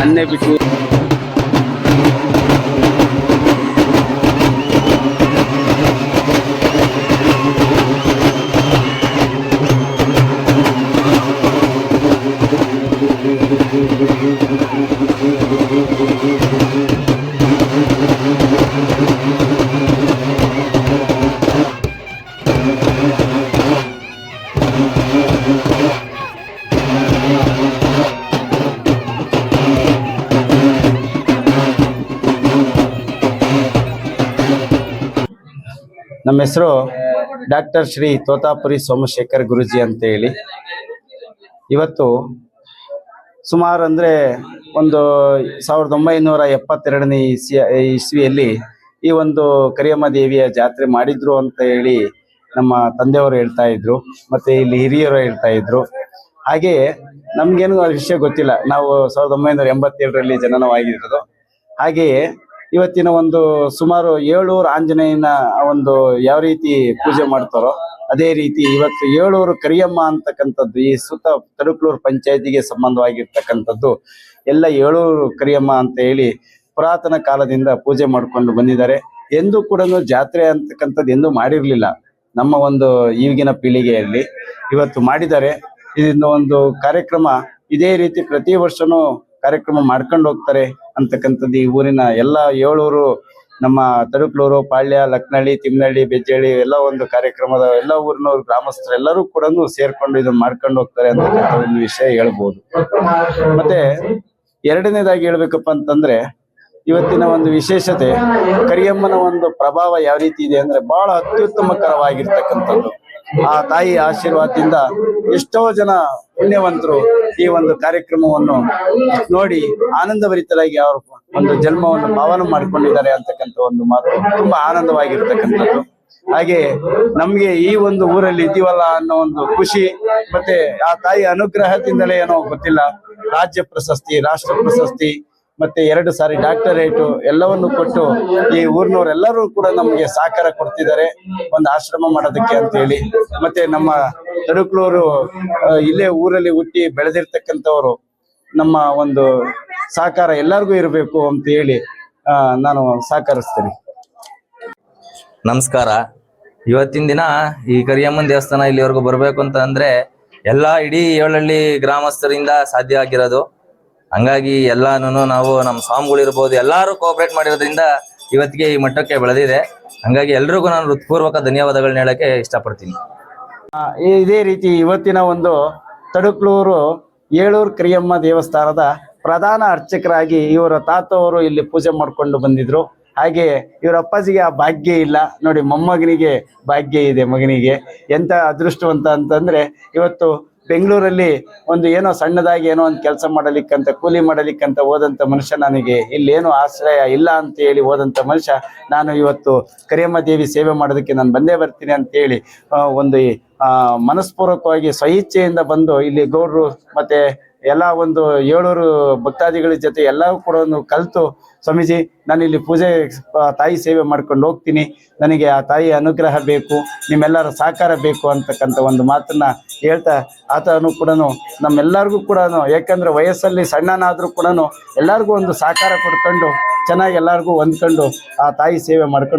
ಅನ್ನೇ ಬಿಟ್ಟು ನಮ್ಮ ಹೆಸರು ಡಾಕ್ಟರ್ ಶ್ರೀ ತೋತಾಪುರಿ ಸೋಮಶೇಖರ್ ಗುರುಜಿ ಅಂತ ಹೇಳಿ. ಇವತ್ತು ಸುಮಾರು ಅಂದ್ರೆ ಒಂದು ಸಾವಿರದ ಒಂಬೈನೂರ ಎಪ್ಪತ್ತೆರಡನೇ ಇಸಿಯ ಇಸ್ವಿಯಲ್ಲಿ ಈ ಒಂದು ಕರಿಯಮ್ಮ ದೇವಿಯ ಜಾತ್ರೆ ಮಾಡಿದ್ರು ಅಂತ ಹೇಳಿ ನಮ್ಮ ತಂದೆಯವರು ಹೇಳ್ತಾ ಇದ್ರು, ಮತ್ತೆ ಇಲ್ಲಿ ಹಿರಿಯರು ಹೇಳ್ತಾ ಇದ್ರು. ಹಾಗೆ ನಮಗೇನು ವಿಷಯ ಗೊತ್ತಿಲ್ಲ. ನಾವು ಸಾವಿರದ ಒಂಬೈನೂರ ಎಂಬತ್ತೇಳರಲ್ಲಿ ಜನನವಾಗಿರೋದು. ಹಾಗೆಯೇ ಇವತ್ತಿನ ಒಂದು ಸುಮಾರು ಏಳೂರು ಆಂಜನೇಯನ ಒಂದು ಯಾವ ರೀತಿ ಪೂಜೆ ಮಾಡ್ತಾರೋ, ಅದೇ ರೀತಿ ಇವತ್ತು ಏಳೂರು ಕರಿಯಮ್ಮ ಅಂತಕ್ಕಂಥದ್ದು, ಈ ಸುತ್ತ ತಡುಕ್ಲೂರು ಪಂಚಾಯತಿಗೆ ಸಂಬಂಧವಾಗಿರ್ತಕ್ಕಂಥದ್ದು, ಎಲ್ಲ ಏಳೂರು ಕರಿಯಮ್ಮ ಅಂತ ಹೇಳಿ ಪುರಾತನ ಕಾಲದಿಂದ ಪೂಜೆ ಮಾಡ್ಕೊಂಡು ಬಂದಿದ್ದಾರೆ. ಎಂದೂ ಕೂಡ ಜಾತ್ರೆ ಅಂತಕ್ಕಂಥದ್ದು ಎಂದೂ ಮಾಡಿರಲಿಲ್ಲ. ನಮ್ಮ ಒಂದು ಈಗಿನ ಪೀಳಿಗೆಯಲ್ಲಿ ಇವತ್ತು ಮಾಡಿದ್ದಾರೆ. ಇದರಿಂದ ಒಂದು ಕಾರ್ಯಕ್ರಮ, ಇದೇ ರೀತಿ ಪ್ರತಿ ವರ್ಷನೂ ಕಾರ್ಯಕ್ರಮ ಮಾಡ್ಕೊಂಡು ಹೋಗ್ತಾರೆ. ಅಂತಕ್ಕಂಥದ್ದು ಈ ಊರಿನ ಎಲ್ಲ ಏಳೂರು ನಮ್ಮ ತಡುಕ್ಲೂರು ಪಾಳ್ಯ, ಲಕ್ನಳ್ಳಿ ತಿಮ್ಮನಳ್ಳಿ ಬೆಜ್ಜಳ್ಳಿ ಎಲ್ಲ ಒಂದು ಕಾರ್ಯಕ್ರಮದ ಎಲ್ಲ ಊರಿನವ್ರು ಗ್ರಾಮಸ್ಥರು ಎಲ್ಲರೂ ಕೂಡ ಸೇರ್ಕೊಂಡು ಇದನ್ನ ಮಾಡ್ಕೊಂಡು ಹೋಗ್ತಾರೆ ಅಂತಕ್ಕಂಥ ಒಂದು ವಿಷಯ ಹೇಳ್ಬೋದು. ಮತ್ತೆ ಎರಡನೇದಾಗಿ ಹೇಳ್ಬೇಕಪ್ಪ ಅಂತಂದ್ರೆ ಇವತ್ತಿನ ಒಂದು ವಿಶೇಷತೆ ಕರಿಯಮ್ಮನ ಒಂದು ಪ್ರಭಾವ ಯಾವ ರೀತಿ ಇದೆ ಅಂದ್ರೆ ಬಹಳ ಅತ್ಯುತ್ತಮಕರವಾಗಿರ್ತಕ್ಕಂಥದ್ದು. ಆ ತಾಯಿ ಆಶೀರ್ವಾದದಿಂದ ಎಷ್ಟೋ ಜನ ಪುಣ್ಯವಂತರು ಈ ಒಂದು ಕಾರ್ಯಕ್ರಮವನ್ನು ನೋಡಿ ಆನಂದಭರಿತರಾಗಿ ಅವರು ಒಂದು ಜನ್ಮವನ್ನು ಪಾವನ ಮಾಡಿಕೊಂಡಿದ್ದಾರೆ ಅಂತಕ್ಕಂಥ ಒಂದು ಮಾತು ತುಂಬಾ ಆನಂದವಾಗಿರ್ತಕ್ಕಂಥದ್ದು. ಹಾಗೆ ನಮ್ಗೆ ಈ ಒಂದು ಊರಲ್ಲಿ ಇದೀವಲ್ಲ ಅನ್ನೋ ಒಂದು ಖುಷಿ, ಮತ್ತೆ ಆ ತಾಯಿ ಅನುಗ್ರಹದಿಂದಲೇ ಏನೋ ಗೊತ್ತಿಲ್ಲ. ರಾಜ್ಯ ಪ್ರಶಸ್ತಿ, ರಾಷ್ಟ್ರ ಪ್ರಶಸ್ತಿ, ಮತ್ತೆ ಎರಡು ಸಾರಿ ಡಾಕ್ಟರೇಟು ಎಲ್ಲವನ್ನು ಕೊಟ್ಟು ಈ ಊರಿನವರೆಲ್ಲರೂ ಕೂಡ ನಮಗೆ ಸಹಕಾರ ಕೊಡ್ತಿದ್ದಾರೆ. ಒಂದು ಆಶ್ರಮ ಮಾಡೋದಕ್ಕೆ ಅಂತ ಹೇಳಿ, ಮತ್ತೆ ನಮ್ಮ ತಡುಕ್ಲೂರು ಇಲ್ಲೇ ಊರಲ್ಲಿ ಹುಟ್ಟಿ ಬೆಳೆದಿರ್ತಕ್ಕಂಥವ್ರು ನಮ್ಮ ಒಂದು ಸಹಕಾರ ಎಲ್ಲರಿಗೂ ಇರಬೇಕು ಅಂತ ಹೇಳಿ ನಾನು ಸಹಕರಿಸ್ತೇನೆ. ನಮಸ್ಕಾರ. ಇವತ್ತಿನ ದಿನ ಈ ಕರಿಯಮ್ಮನ ದೇವಸ್ಥಾನ ಇಲ್ಲಿವರೆಗೂ ಬರಬೇಕು ಅಂತ ಅಂದ್ರೆ ಎಲ್ಲಾ ಇಡೀ ಏಳಹಳ್ಳಿ ಗ್ರಾಮಸ್ಥರಿಂದ ಸಾಧ್ಯ ಆಗಿರೋದು. ಹಂಗಾಗಿ ಎಲ್ಲಾನು ನಾವು ನಮ್ಮ ಸ್ವಾಮಿಗಳಿರ್ಬೋದು ಎಲ್ಲರೂ ಕೋಆಪರೇಟ್ ಮಾಡಿರೋದ್ರಿಂದ ಇವತ್ತಿಗೆ ಈ ಮಟ್ಟಕ್ಕೆ ಬೆಳೆದಿದೆ. ಹಂಗಾಗಿ ಎಲ್ರಿಗೂ ನಾನು ಹೃತ್ಪೂರ್ವಕ ಧನ್ಯವಾದಗಳನ್ನ ಹೇಳಕ್ಕೆ ಇಷ್ಟಪಡ್ತೀನಿ. ಇದೇ ರೀತಿ ಇವತ್ತಿನ ಒಂದು ತಡುಕ್ಲೂರು ಏಳೂರು ಕರಿಯಮ್ಮ ದೇವಸ್ಥಾನದ ಪ್ರಧಾನ ಅರ್ಚಕರಾಗಿ ಇವರ ತಾತವರು ಇಲ್ಲಿ ಪೂಜೆ ಮಾಡ್ಕೊಂಡು ಬಂದಿದ್ರು. ಹಾಗೆ ಇವರ ಅಪ್ಪಾಜಿಗೆ ಆ ಭಾಗ್ಯ ಇಲ್ಲ. ನೋಡಿ, ಮೊಮ್ಮಗನಿಗೆ ಭಾಗ್ಯ ಇದೆ ಮಗನಿಗೆ. ಎಂತ ಅದೃಷ್ಟವಂತ ಅಂತಂದ್ರೆ, ಇವತ್ತು ಬೆಂಗಳೂರಲ್ಲಿ ಒಂದು ಏನೋ ಸಣ್ಣದಾಗಿ ಏನೋ ಒಂದು ಕೆಲಸ ಮಾಡಲಿಕ್ಕಂತ, ಕೂಲಿ ಮಾಡಲಿಕ್ಕಂತ ಹೋದಂತ ಮನುಷ್ಯ ನನಗೆ ಇಲ್ಲೇನು ಆಶ್ರಯ ಇಲ್ಲ ಅಂತ ಹೇಳಿ ಹೋದಂತ ಮನುಷ್ಯ ನಾನು ಇವತ್ತು ಕರಿಯಮ್ಮ ದೇವಿ ಸೇವೆ ಮಾಡೋದಕ್ಕೆ ನಾನು ಬಂದೇ ಬರ್ತೀನಿ ಅಂತ ಹೇಳಿ ಒಂದು ಮನಸ್ಪೂರ್ವಕವಾಗಿ ಸ್ವಇಚ್ಛೆಯಿಂದ ಬಂದು ಇಲ್ಲಿ ಗೌಡ್ರು ಮತ್ತೆ ಎಲ್ಲ ಒಂದು ಏಳೂರು ಭಕ್ತಾದಿಗಳ ಜೊತೆ ಎಲ್ಲವೂ ಕೂಡ ಒಂದು ಕಲಿತು, ಸ್ವಾಮೀಜಿ, ನಾನು ಇಲ್ಲಿ ಪೂಜೆ ತಾಯಿ ಸೇವೆ ಮಾಡ್ಕೊಂಡು ಹೋಗ್ತೀನಿ. ನನಗೆ ಆ ತಾಯಿ ಅನುಗ್ರಹ ಬೇಕು, ನಿಮ್ಮೆಲ್ಲರ ಸಹಕಾರ ಬೇಕು ಅಂತಕ್ಕಂಥ ಒಂದು ಮಾತನ್ನ ಹೇಳ್ತಾ ಆತನು ಕೂಡ ನಮ್ಮೆಲ್ಲರಿಗೂ ಕೂಡ ಯಾಕಂದ್ರೆ ವಯಸ್ಸಲ್ಲಿ ಸಣ್ಣನಾದ್ರೂ ಕೂಡ ಎಲ್ಲರಿಗೂ ಒಂದು ಸಹಕಾರ ಕೊಡ್ಕೊಂಡು, ಚೆನ್ನಾಗಿ ಎಲ್ಲರಿಗೂ ಹೊಂದ್ಕೊಂಡು ಆ ತಾಯಿ ಸೇವೆ ಮಾಡ್ಕೊಂಡು